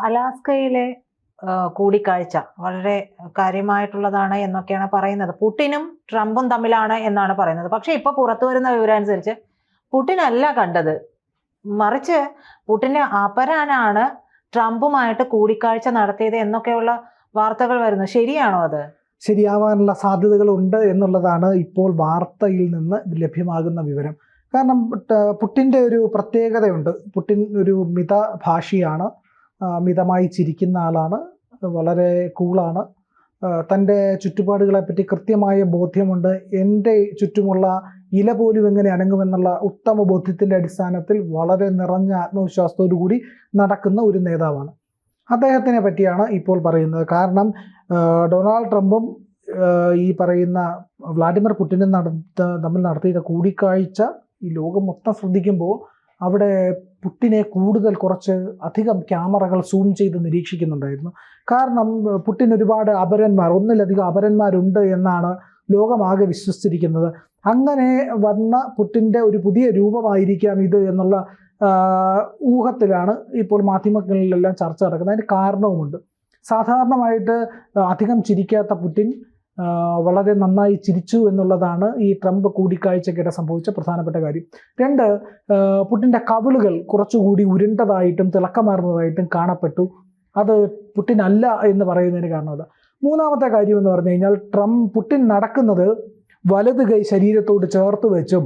അലാസ്കയിലെ കൂടിക്കാഴ്ച വളരെ കാര്യമായിട്ടുള്ളതാണ് എന്നൊക്കെയാണ് പറയുന്നത്. പുട്ടിനും ട്രംപും തമ്മിലാണ് എന്നാണ് പറയുന്നത്. പക്ഷേ ഇപ്പോൾ പുറത്തു വരുന്ന വിവരം അനുസരിച്ച് പുടിൻ അല്ല കണ്ടത്. മറിച്ച് പുട്ടിന്റെ അപരാനാണ് ട്രംപുമായിട്ട് കൂടിക്കാഴ്ച നടത്തിയത് എന്നൊക്കെയുള്ള വാർത്തകൾ വരുന്നു. ശരിയാണോ അത്? ശരിയാവാനുള്ള സാധ്യതകളുണ്ട് എന്നുള്ളതാണ് ഇപ്പോൾ വാർത്തയിൽ നിന്ന് ലഭ്യമാകുന്ന വിവരം. കാരണം ട്ട- പുട്ടിന്റെ ഒരു പ്രത്യേകതയുണ്ട്. പുട്ടിൻ ഒരു മിത ഭാഷിയാണ് മിതമായി ചിരിക്കുന്ന ആളാണ്. വളരെ കൂളാണ്. തന്റെ ചുറ്റുപാടുകളെപ്പറ്റി കൃത്യമായ ബോധ്യമുണ്ട്. എന്റെ ചുറ്റുമുള്ള ഇല പോലും എങ്ങനെ അനങ്ങുമെന്നുള്ള ഉത്തമ ബോധ്യത്തിന്റെ അടിസ്ഥാനത്തിൽ വളരെ നിറഞ്ഞ ആത്മവിശ്വാസത്തോടു കൂടി നടക്കുന്ന ഒരു നേതാവാണ്. അദ്ദേഹത്തിനെ പറ്റിയാണ് ഇപ്പോൾ പറയുന്നത്. കാരണം ഡൊണാൾഡ് ട്രംപും ഈ പറയുന്ന വ്ളാഡിമിർ പുടിനും നടത്ത തമ്മിൽ നടത്തിയ കൂടിക്കാഴ്ച ഈ ലോകം മൊത്തം ശ്രദ്ധിക്കുമ്പോൾ അവിടെ പുട്ടിനെ കൂടുതൽ കുറച്ച് അധികം ക്യാമറകൾ സൂം ചെയ്ത് നിരീക്ഷിക്കുന്നുണ്ടായിരുന്നു. കാരണം പുട്ടിൻ ഒരുപാട് അപരന്മാർ ഒന്നിലധികം അപരന്മാരുണ്ട് എന്നാണ് ലോകമാകെ വിശ്വസിച്ചിരിക്കുന്നത്. അങ്ങനെ വന്ന പുട്ടിന്റെ ഒരു പുതിയ രൂപമായിരിക്കാം ഇത് എന്നുള്ള ഊഹത്തിലാണ് ഇപ്പോൾ മാധ്യമങ്ങളിലെല്ലാം ചർച്ച നടക്കുന്നത്. അതിന് കാരണവുമുണ്ട്. സാധാരണമായിട്ട് അധികം ചിരിക്കാത്ത പുടിൻ ആ, വളരെ നന്നായി ചിരിച്ചു എന്നുള്ളതാണ് ഈ ട്രംപ് കൂടിക്കാഴ്ചക്കിടെ സംഭവിച്ച പ്രധാനപ്പെട്ട കാര്യം രണ്ട് പുട്ടിന്റെ കവിളുകൾ കുറച്ചുകൂടി ഉരുണ്ടതായിട്ടും തിളക്കമാർന്നതായിട്ടും കാണപ്പെട്ടു അത് പുട്ടിൻ അല്ല എന്ന് പറയുന്നതിന് കാരണം മൂന്നാമത്തെ കാര്യം എന്ന് പറഞ്ഞു കഴിഞ്ഞാൽ ട്രംപ് പുട്ടിൻ നടക്കുന്നത് വലത് കൈ ശരീരത്തോട് ചേർത്ത് വെച്ചും.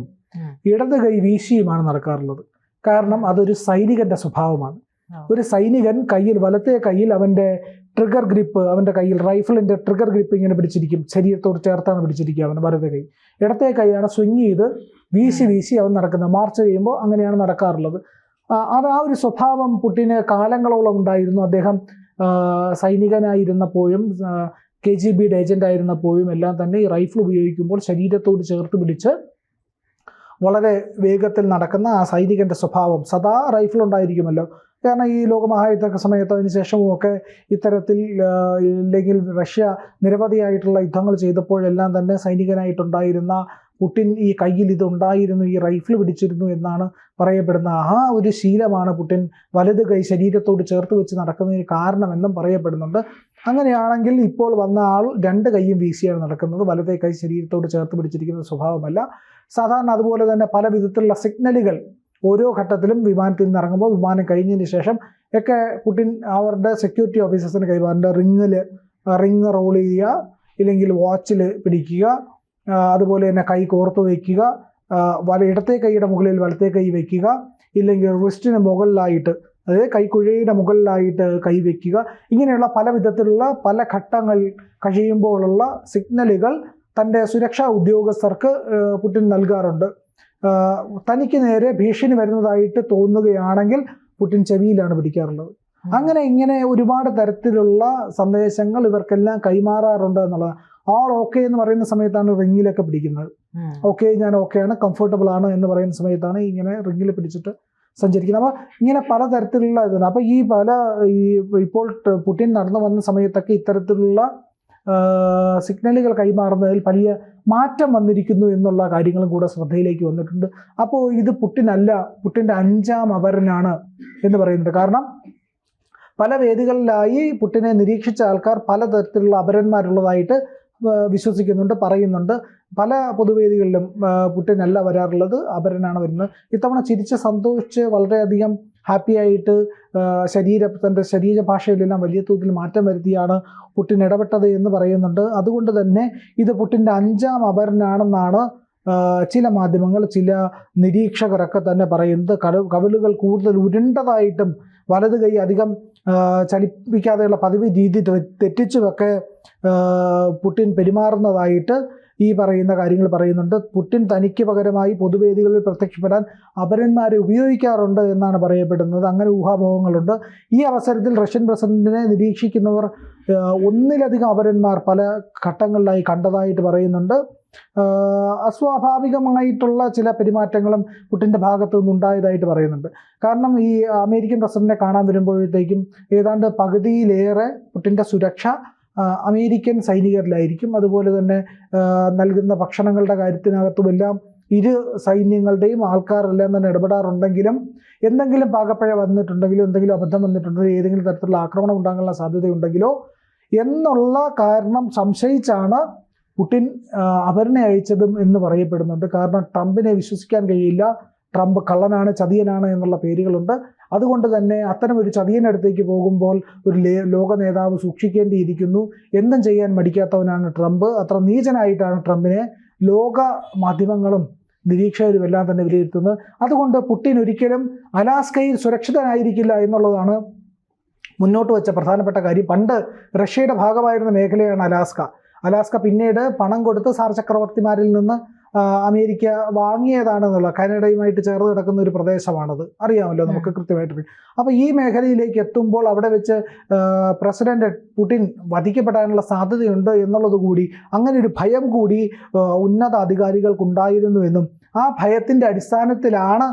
ഇടത് കൈ വീശിയുമാണ് നടക്കാറുള്ളത് കാരണം അതൊരു സൈനികന്റെ സ്വഭാവമാണ്. ഒരു സൈനികൻ കയ്യിൽ വലത്തെ കയ്യിൽ അവന്റെ ട്രിഗർ ഗ്രിപ്പ് അവന്റെ കയ്യിൽ റൈഫിളിന്റെ ട്രിഗർ ഗ്രിപ്പ് ഇങ്ങനെ പിടിച്ചിരിക്കും. ശരീരത്തോട് ചേർത്താണ് പിടിച്ചിരിക്കുക അവൻ വലത്തെ കൈ. ഇടത്തെ കൈയാണ് സ്വിങ് ചെയ്ത് വീശി വീശി അവൻ നടക്കുന്നത്. മാർച്ച് ചെയ്യുമ്പോൾ അങ്ങനെയാണ് നടക്കാറുള്ളത്. അത് ആ ഒരു സ്വഭാവം പുട്ടിന് കാലങ്ങളോളം ഉണ്ടായിരുന്നു. അദ്ദേഹം സൈനികനായിരുന്നപ്പോഴും കെ ജി ബിയുടെ ഏജന്റ് ആയിരുന്നപ്പോഴും എല്ലാം തന്നെ ഈ റൈഫിൾ ഉപയോഗിക്കുമ്പോൾ ശരീരത്തോട് ചേർത്ത് പിടിച്ച് വളരെ വേഗത്തിൽ നടക്കുന്ന ആ സൈനികന്റെ സ്വഭാവം. സദാ റൈഫിൾ ഉണ്ടായിരിക്കുമല്ലോ. കാരണം ഈ ലോകമഹായുദ്ധ സമയത്ത് അതിന് ശേഷവും ഒക്കെ ഇത്തരത്തിൽ ഇല്ലെങ്കിൽ റഷ്യ നിരവധിയായിട്ടുള്ള യുദ്ധങ്ങൾ ചെയ്തപ്പോഴെല്ലാം തന്നെ സൈനികനായിട്ടുണ്ടായിരുന്ന പുട്ടിൻ ഈ കയ്യിൽ ഇതുണ്ടായിരുന്നു ഈ റൈഫിൾ പിടിച്ചിരുന്നു എന്നാണ് പറയപ്പെടുന്ന ആ ഒരു ശീലമാണ് പുട്ടിൻ വലത് കൈ ശരീരത്തോട് ചേർത്ത് വെച്ച് നടക്കുന്നതിന് കാരണമെന്നും പറയപ്പെടുന്നുണ്ട്. അങ്ങനെയാണെങ്കിൽ ഇപ്പോൾ വന്ന ആൾ രണ്ട് കൈയും വീശിയാണ് നടക്കുന്നത്. വലതേ കൈ ശരീരത്തോട് ചേർത്ത് പിടിച്ചിരിക്കുന്ന സ്വഭാവമല്ല. സാധാരണ അതുപോലെ തന്നെ പല വിധത്തിലുള്ള സിഗ്നലുകൾ ഓരോ ഘട്ടത്തിലും വിമാനത്തിൽ നിന്ന് ഇറങ്ങുമ്പോൾ വിമാനം കഴിഞ്ഞതിന് ശേഷം ഒക്കെ പുടിൻ അവരുടെ സെക്യൂരിറ്റി ഓഫീസേഴ്സിന് കൈമാറേണ്ട റിങ്ങിൽ റിങ് റോൾ ചെയ്യുക ഇല്ലെങ്കിൽ വാച്ചിൽ പിടിക്കുക അതുപോലെ തന്നെ കൈ കോർത്ത് വയ്ക്കുക വല ഇടത്തെ കൈയുടെ മുകളിൽ വലത്തെ കൈ വയ്ക്കുക ഇല്ലെങ്കിൽ റിസ്റ്റിന് മുകളിലായിട്ട് അതായത് കൈക്കുഴയുടെ മുകളിലായിട്ട് കൈ വയ്ക്കുക. ഇങ്ങനെയുള്ള പല വിധത്തിലുള്ള പല ഘട്ടങ്ങൾ കഴിയുമ്പോഴുള്ള സിഗ്നലുകൾ തന്റെ സുരക്ഷാ ഉദ്യോഗസ്ഥർക്ക് പുട്ടിൻ നൽകാറുണ്ട്. തനിക്ക് നേരെ ഭീഷണി വരുന്നതായിട്ട് തോന്നുകയാണെങ്കിൽ പുട്ടിൻ ചെവിയിലാണ് പിടിക്കാറുള്ളത്. അങ്ങനെ ഇങ്ങനെ ഒരുപാട് തരത്തിലുള്ള സന്ദേശങ്ങൾ ഇവർക്കെല്ലാം കൈമാറാറുണ്ട് എന്നുള്ളത്. ആൾ ഓക്കെ എന്ന് പറയുന്ന സമയത്താണ് റിങ്ങിലൊക്കെ പിടിക്കുന്നത്. ഓക്കെ ഞാൻ ഓക്കെ ആണ് കംഫർട്ടബിൾ ആണ് എന്ന് പറയുന്ന സമയത്താണ് ഇങ്ങനെ റിങ്ങിൽ പിടിച്ചിട്ട് സഞ്ചരിക്കുന്നത്. അപ്പോൾ ഇങ്ങനെ പലതരത്തിലുള്ള ഇതുണ്ട്. അപ്പോൾ ഈ പല ഈ ഇപ്പോൾ പുട്ടിൻ പുടിൻ നടന്നു വന്ന സമയത്തൊക്കെ ഇത്തരത്തിലുള്ള സിഗ്നലുകൾ കൈമാറുന്നതിൽ വലിയ മാറ്റം വന്നിരിക്കുന്നു എന്നുള്ള കാര്യങ്ങളും കൂടെ ശ്രദ്ധയിലേക്ക് വന്നിട്ടുണ്ട്. അപ്പോൾ ഇത് പുട്ടിനല്ല പുട്ടിന്റെ അഞ്ചാം അപരനാണ് എന്ന് പറയുന്നുണ്ട്. കാരണം പല വേദികളിലായി പുട്ടിനെ നിരീക്ഷിച്ച ആൾക്കാർ പലതരത്തിലുള്ള അപരന്മാരുള്ളതായിട്ട് വിശ്വസിക്കുന്നുണ്ട് പറയുന്നുണ്ട്. പല പൊതുവേദികളിലും പുട്ടിനല്ല വരാറുള്ളത് അപരനാണ് വരുന്നത്. ഇത്തവണ ചിരിച്ച് സന്തോഷിച്ച് വളരെയധികം ഹാപ്പി ആയിട്ട് ആ, ശരീര തന്റെ ശരീരഭാഷയിലെല്ലാം വലിയ തോതിൽ മാറ്റം വരുത്തിയാണ് പുട്ടിൻ ഇടപെട്ടത് എന്ന് പറയുന്നുണ്ട്. അതുകൊണ്ട് തന്നെ ഇത് പുട്ടിന്റെ അഞ്ചാം അപരനാണെന്നാണ് ചില മാധ്യമങ്ങൾ ചില നിരീക്ഷകരൊക്കെ തന്നെ പറയുന്നത്. കവലുകൾ കൂടുതൽ ഉരുണ്ടതായിട്ടും വലത് കൈ അധികം ചലിപ്പിക്കാതെയുള്ള പതിവ് രീതി തെറ്റിച്ചുമൊക്കെ പുട്ടിൻ പെരുമാറുന്നതായിട്ട് ഈ പറയുന്ന കാര്യങ്ങൾ പറയുന്നുണ്ട്. പുടിൻ തനിക്ക് പകരമായി പൊതുവേദികളിൽ പ്രത്യക്ഷപ്പെടാൻ അപരന്മാരെ ഉപയോഗിക്കാറുണ്ട് എന്നാണ് പറയപ്പെടുന്നത്. അങ്ങനെ ഊഹാപോഹങ്ങളുണ്ട്. ഈ അവസരത്തിൽ റഷ്യൻ പ്രസിഡന്റിനെ നിരീക്ഷിക്കുന്നവർ ഒന്നിലധികം അപരന്മാർ പല ഘട്ടങ്ങളിലായി കണ്ടതായിട്ട് പറയുന്നുണ്ട്. അസ്വാഭാവികമായിട്ടുള്ള ചില പെരുമാറ്റങ്ങളും പുട്ടിന്റെ ഭാഗത്തു നിന്നുണ്ടായതായിട്ട് പറയുന്നുണ്ട്. കാരണം ഈ അമേരിക്കൻ പ്രസിഡന്റിനെ കാണാൻ വരുമ്പോഴത്തേക്കും ഏതാണ്ട് പകുതിയിലേറെ പുട്ടിന്റെ സുരക്ഷ അമേരിക്കൻ സൈനികരിലായിരിക്കും. അതുപോലെ തന്നെ നൽകുന്ന ഭക്ഷണങ്ങളുടെ കാര്യത്തിനകത്തുമെല്ലാം ഇരു സൈന്യങ്ങളുടെയും ആൾക്കാരെല്ലാം തന്നെ ഇടപെടാറുണ്ടെങ്കിലും എന്തെങ്കിലും പാകപ്പഴ വന്നിട്ടുണ്ടെങ്കിലോ എന്തെങ്കിലും അബദ്ധം വന്നിട്ടുണ്ടെങ്കിലോ ഏതെങ്കിലും തരത്തിലുള്ള ആക്രമണം ഉണ്ടാകാനുള്ള സാധ്യതയുണ്ടെങ്കിലോ എന്നുള്ള കാരണം സംശയിച്ചാണ് പുടിൻ അപരനെ അയച്ചതും എന്ന് പറയപ്പെടുന്നുണ്ട്. കാരണം ട്രംപിനെ വിശ്വസിക്കാൻ കഴിയില്ല. ട്രംപ് കള്ളനാണ് ചതിയനാണ് എന്നുള്ള പേരുകളുണ്ട്. അതുകൊണ്ട് തന്നെ അത്തരം ഒരു ചതിയനടുത്തേക്ക് പോകുമ്പോൾ ഒരു ലോക നേതാവ് സൂക്ഷിക്കേണ്ടിയിരിക്കുന്നു. എന്തും ചെയ്യാൻ മടിക്കാത്തവനാണ് ട്രംപ്. അത്ര നീചനായിട്ടാണ് ട്രംപിനെ ലോക മാധ്യമങ്ങളും നിരീക്ഷകരും എല്ലാം തന്നെ വിലയിരുത്തുന്നത്. അതുകൊണ്ട് പുട്ടിൻ ഒരിക്കലും അലാസ്കയിൽ സുരക്ഷിതനായിരിക്കില്ല എന്നുള്ളതാണ് മുന്നോട്ട് വെച്ച പ്രധാനപ്പെട്ട കാര്യം. പണ്ട് റഷ്യയുടെ ഭാഗമായിരുന്ന മേഖലയാണ് അലാസ്ക. അലാസ്ക പിന്നീട് പണം കൊടുത്ത് സാർ ചക്രവർത്തിമാരിൽ നിന്ന് അമേരിക്ക വാങ്ങിയതാണെന്നുള്ള കാനഡയുമായിട്ട് ചേർന്ന് കിടക്കുന്ന ഒരു പ്രദേശമാണത്. അറിയാമല്ലോ നമുക്ക് കൃത്യമായിട്ട് അപ്പോൾ ഈ മേഖലയിലേക്ക് എത്തുമ്പോൾ അവിടെ വെച്ച് പ്രസിഡന്റ് പുടിൻ വധിക്കപ്പെടാനുള്ള സാധ്യതയുണ്ട് എന്നുള്ളത് കൂടി അങ്ങനെ ഒരു ഭയം കൂടി ഉന്നത അധികാരികൾക്കുണ്ടായിരുന്നു അധികാരികൾക്കുണ്ടായിരുന്നുവെന്നും ആ ഭയത്തിന്റെ അടിസ്ഥാനത്തിലാണ്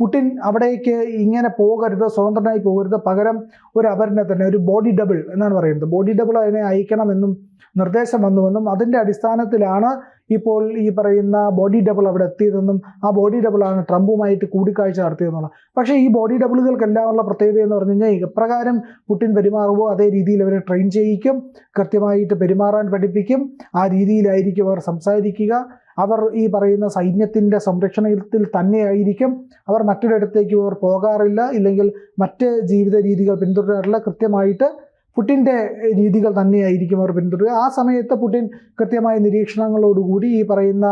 പുടിൻ അവിടേക്ക് ഇങ്ങനെ പോകരുത് സ്വതന്ത്രനായി പോകരുത്. പകരം ഒരു അപരനെ തന്നെ ഒരു ബോഡി ഡബിൾ എന്നാണ് പറയുന്നത്. ബോഡി ഡബിൾ അതിനെ അയക്കണമെന്നും നിർദ്ദേശം വന്നുവെന്നും അതിന്റെ അടിസ്ഥാനത്തിലാണ് ഇപ്പോൾ ഈ പറയുന്ന ബോഡി ഡബിൾ അവിടെ എത്തിയതെന്നും ആ ബോഡി ഡബിളാണ് ട്രംപുമായിട്ട് കൂടിക്കാഴ്ച നടത്തിയതെന്നുള്ള പക്ഷേ ഈ ബോഡി ഡബിളുകൾക്കെല്ലാം ഉള്ള പ്രത്യേകത എന്ന് പറഞ്ഞു കഴിഞ്ഞാൽ എപ്രകാരം പുടിൻ പെരുമാറുമോ അതേ രീതിയിൽ അവരെ ട്രെയിൻ ചെയ്യിക്കും കൃത്യമായിട്ട് പെരുമാറാൻ പഠിപ്പിക്കും ആ രീതിയിലായിരിക്കും അവർ സംസാരിക്കുക. അവർ ഈ പറയുന്ന സൈന്യത്തിന്റെ സംരക്ഷണത്തിൽ തന്നെയായിരിക്കും. അവർ മറ്റൊരിടത്തേക്ക് അവർ പോകാറില്ല. ഇല്ലെങ്കിൽ മറ്റ് ജീവിത രീതികൾ പിന്തുടരാറില്ല. കൃത്യമായിട്ട് പുടിന്റെ രീതികൾ തന്നെയായിരിക്കും അവർ പിന്തുടരുക. ആ സമയത്ത് പുടിൻ കൃത്യമായ നിരീക്ഷണങ്ങളോടുകൂടി ഈ പറയുന്ന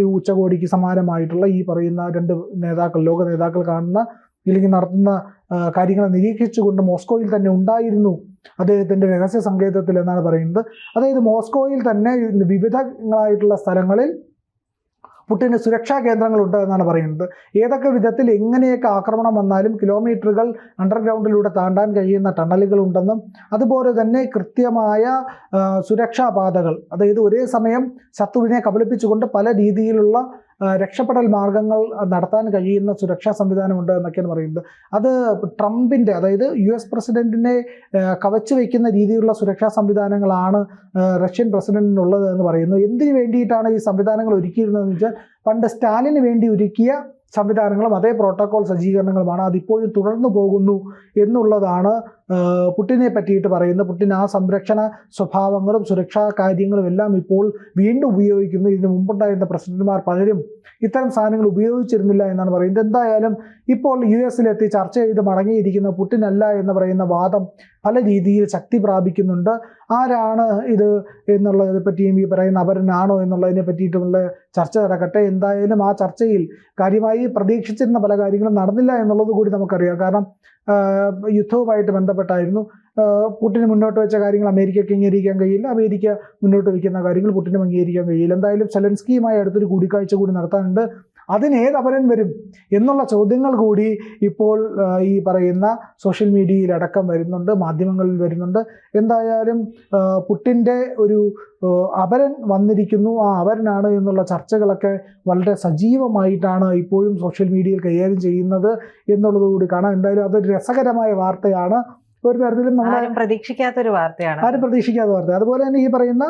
ഈ ഉച്ചകോടിക്ക് സമാനമായിട്ടുള്ള ഈ പറയുന്ന രണ്ട് നേതാക്കൾ ലോക നേതാക്കൾ കാണുന്ന ഇല്ലെങ്കിൽ നടത്തുന്ന കാര്യങ്ങളെ നിരീക്ഷിച്ചുകൊണ്ട് മോസ്കോയിൽ തന്നെ ഉണ്ടായിരുന്നു അദ്ദേഹത്തിന്റെ രഹസ്യ സങ്കേതത്തിൽ എന്നാണ് പറയുന്നത്. അതായത് മോസ്കോയിൽ തന്നെ വിവിധങ്ങളായിട്ടുള്ള സ്ഥലങ്ങളിൽ പുട്ടിന് സുരക്ഷാ കേന്ദ്രങ്ങൾ ഉണ്ട് എന്നാണ് പറയുന്നത്. ഏതൊക്കെ വിധത്തിൽ എങ്ങനെയൊക്കെ ആക്രമണം വന്നാലും കിലോമീറ്ററുകൾ അണ്ടർഗ്രൗണ്ടിലൂടെ താണ്ടാൻ കഴിയുന്ന ടണലുകൾ ഉണ്ടെന്നും അതുപോലെ തന്നെ കൃത്യമായ സുരക്ഷാ പാതകൾ. അതായത് ഒരേ സമയം ശത്രുവിനെ കബളിപ്പിച്ചുകൊണ്ട് പല രീതിയിലുള്ള രക്ഷപ്പെടൽ മാർഗങ്ങൾ നടത്താൻ കഴിയുന്ന സുരക്ഷാ സംവിധാനമുണ്ട് എന്നൊക്കെയാണ് പറയുന്നത്. അത് ട്രംപിന്റെ അതായത് യു എസ് പ്രസിഡന്റിനെ കവച്ചു വയ്ക്കുന്ന രീതിയിലുള്ള സുരക്ഷാ സംവിധാനങ്ങളാണ് റഷ്യൻ പ്രസിഡന്റിനുള്ളത് എന്ന് പറയുന്നു. എന്തിനു വേണ്ടിയിട്ടാണ് ഈ സംവിധാനങ്ങൾ ഒരുക്കിയിരുന്നതെന്ന് വെച്ചാൽ പണ്ട് സ്റ്റാലിന് വേണ്ടി ഒരുക്കിയ സംവിധാനങ്ങളും അതേ പ്രോട്ടോകോൾ സജ്ജീകരണങ്ങളുമാണ്. അതിപ്പോഴും തുടർന്നു പോകുന്നു എന്നുള്ളതാണ് പുട്ടിനെ പറ്റിയിട്ട് പറയുന്നത് പുട്ടിൻ ആ സംരക്ഷണ സ്വഭാവങ്ങളും സുരക്ഷാ കാര്യങ്ങളും എല്ലാം ഇപ്പോൾ വീണ്ടും ഉപയോഗിക്കുന്നു. ഇതിന് മുമ്പുണ്ടായിരുന്ന പ്രസിഡന്റുമാർ പലരും ഇത്തരം സാധനങ്ങൾ ഉപയോഗിച്ചിരുന്നില്ല എന്നാണ് പറയുന്നത്. എന്തായാലും ഇപ്പോൾ യു എസിലെത്തി ചർച്ച ചെയ്ത് മടങ്ങിയിരിക്കുന്ന. പുട്ടിനല്ല എന്ന് പറയുന്ന വാദം പല രീതിയിൽ ശക്തി പ്രാപിക്കുന്നുണ്ട്. ആരാണ് ഇത് എന്നുള്ളതിനെ പറ്റിയും ഈ പറയുന്ന അപരനാണോ എന്നുള്ളതിനെ പറ്റിയിട്ടുമുള്ള ചർച്ച നടക്കട്ടെ. എന്തായാലും ആ ചർച്ചയിൽ കാര്യമായി പ്രതീക്ഷിച്ചിരുന്ന പല കാര്യങ്ങളും നടന്നില്ല എന്നുള്ളത് കൂടി നമുക്കറിയാം. കാരണം യുദ്ധവുമായിട്ട് യുദ്ധവുമായിട്ട് ബന്ധപ്പെട്ടായിരുന്നു. പുട്ടിന് മുന്നോട്ട് വെച്ച കാര്യങ്ങൾ അമേരിക്കയ്ക്ക് അംഗീകരിക്കാൻ കഴിയില്ല. അമേരിക്ക മുന്നോട്ട് വയ്ക്കുന്ന കാര്യങ്ങൾ പുട്ടിനും അംഗീകരിക്കാൻ കഴിയില്ല. എന്തായാലും സെലൻസ്കിയുമായി അടുത്തൊരു കൂടിക്കാഴ്ച കൂടി നടത്താനുണ്ട്. അതിനേത് അപരൻ വരും എന്നുള്ള ചോദ്യങ്ങൾ കൂടി ഇപ്പോൾ ഈ പറയുന്ന സോഷ്യൽ മീഡിയയിൽ അടക്കം വരുന്നുണ്ട് മാധ്യമങ്ങളിൽ വരുന്നുണ്ട്. എന്തായാലും പുട്ടിന്റെ ഒരു അപരൻ വന്നിരിക്കുന്നു. ആ അപരനാണ് എന്നുള്ള ചർച്ചകളൊക്കെ വളരെ സജീവമായിട്ടാണ് ഇപ്പോഴും സോഷ്യൽ മീഡിയയിൽ കൈകാര്യം ചെയ്യുന്നത് എന്നുള്ളത് കൂടി കാണാം. എന്തായാലും അതൊരു രസകരമായ വാർത്തയാണ്. ഒരു തരത്തിലും നമ്മൾ ആരും പ്രതീക്ഷിക്കാത്തൊരു വാർത്തയാണ് ആരും പ്രതീക്ഷിക്കാത്ത വാർത്ത. അതുപോലെ തന്നെ ഈ പറയുന്ന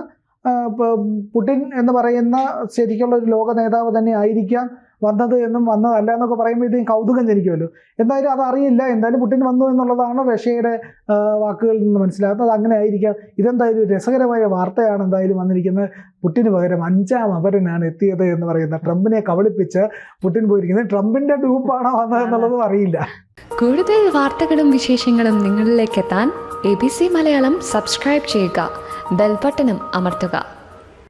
പുടിൻ എന്ന് പറയുന്ന ശരിക്കുള്ള ഒരു ലോക നേതാവ് തന്നെ ആയിരിക്കാം. വന്നത് എന്നും വന്നതല്ല എന്നൊക്കെ പറയുമ്പോൾ ഇതേ കൗതുകം ജനിക്കുമല്ലോ. എന്തായാലും അതറിയില്ല എന്തായാലും പുട്ടിൻ വന്നു എന്നുള്ളതാണ് റഷ്യയുടെ വാക്കുകളിൽ നിന്ന് മനസ്സിലാകുന്നത്. അത് അങ്ങനെ ആയിരിക്കാം. ഇതെന്തായാലും ഒരു രസകരമായ വാർത്തയാണ് എന്തായാലും വന്നിരിക്കുന്നത്. പുട്ടിന് പകരം അഞ്ചാം അപരനാണ് എത്തിയത് എന്ന് പറയുന്ന ട്രംപിനെ കബളിപ്പിച്ച് പുട്ടിൻ പോയിരിക്കുന്നത്. ട്രംപിന്റെ ഡൂപ്പാണോ വന്നത് എന്നുള്ളതും അറിയില്ല. കൂടുതൽ വാർത്തകളും വിശേഷങ്ങളും നിങ്ങളിലേക്ക് എത്താൻ A B C Malayalam subscribe ചെയ്യുക. ബെൽബട്ടനും അമർത്തുക.